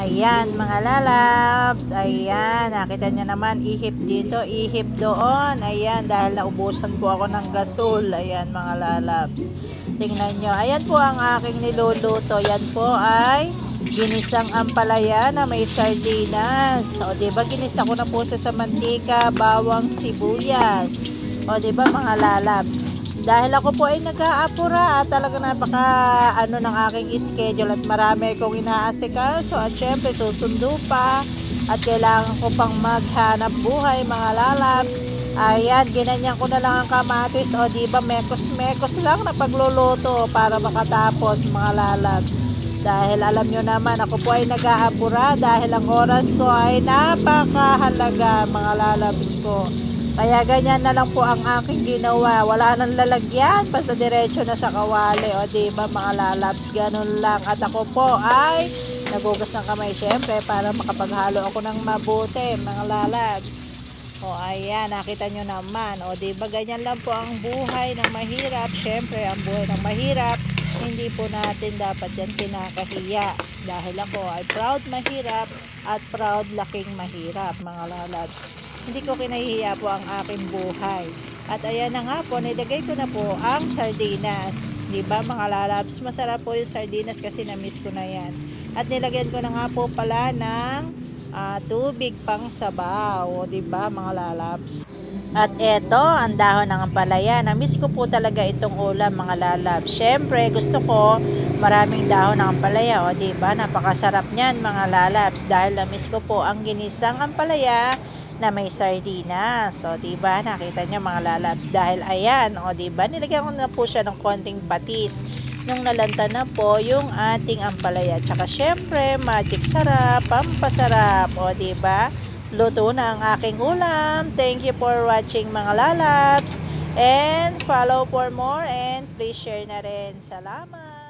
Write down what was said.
Ayan, mga lalabs. Ayan, nakita niyo naman, ihip dito, ihip doon. Ayan, dahil naubusan po ako ng gasol. Ayan, mga lalabs. Tingnan nyo. Ayan po ang aking niluluto. Yan po ay ginisang ampalaya na may sardinas. O, ba ginisa ko na po sa mantika, bawang, sibuyas. O, ba mga lalabs? Dahil ako po ay nag-aapura at talaga napaka ano ng aking schedule at marami akong inaasikaso at syempre susundo pa at kailangan ko pang maghanap buhay mga lalabs. Ayan, ginanyan ko na lang ang kamatis o di ba mekos-mekos lang na pagluluto para makatapos mga lalabs. Dahil alam nyo naman, ako po ay nag-aapura dahil ang oras ko ay napakahalaga mga lalabs ko. Kaya ganyan na lang po ang aking ginawa. Wala nang lalagyan, basta diretso na sa kawali. O di ba mga lalabs, ganun lang. At ako po ay nagugas ng kamay syempre para makapaghalo ako ng mabuti mga lalabs. O ayan, nakita nyo naman. O di ba ganyan lang po ang buhay ng mahirap. Syempre, ang buhay ng mahirap, hindi po natin dapat yan kinakahiya. Dahil ako ay proud mahirap at proud laking mahirap mga lalabs hindi ko kinahihiya po ang aking buhay. At ayan na nga po, nilagay ko na po ang sardinas. Di ba mga lalabs? Masarap po yung sardinas kasi na-miss ko na yan. At nilagyan ko na nga po pala ng ah, tubig pang sabaw. Di ba mga lalabs? At eto, ang dahon ng ampalaya. Na-miss ko po talaga itong ulam mga lalabs. Siyempre, gusto ko maraming dahon ng ampalaya. O di ba Napakasarap niyan mga lalabs. Dahil na-miss ko po ang ginisang ampalaya na may sardinas. So, di ba Nakita niyo mga lalabs. Dahil ayan, o di ba Nilagyan ko na po siya ng konting patis. Nung nalanta na po yung ating ampalaya. Tsaka syempre, magic sarap, pampasarap. O ba Luto na ang aking ulam. Thank you for watching mga lalabs. And follow for more and please share na rin. Salamat!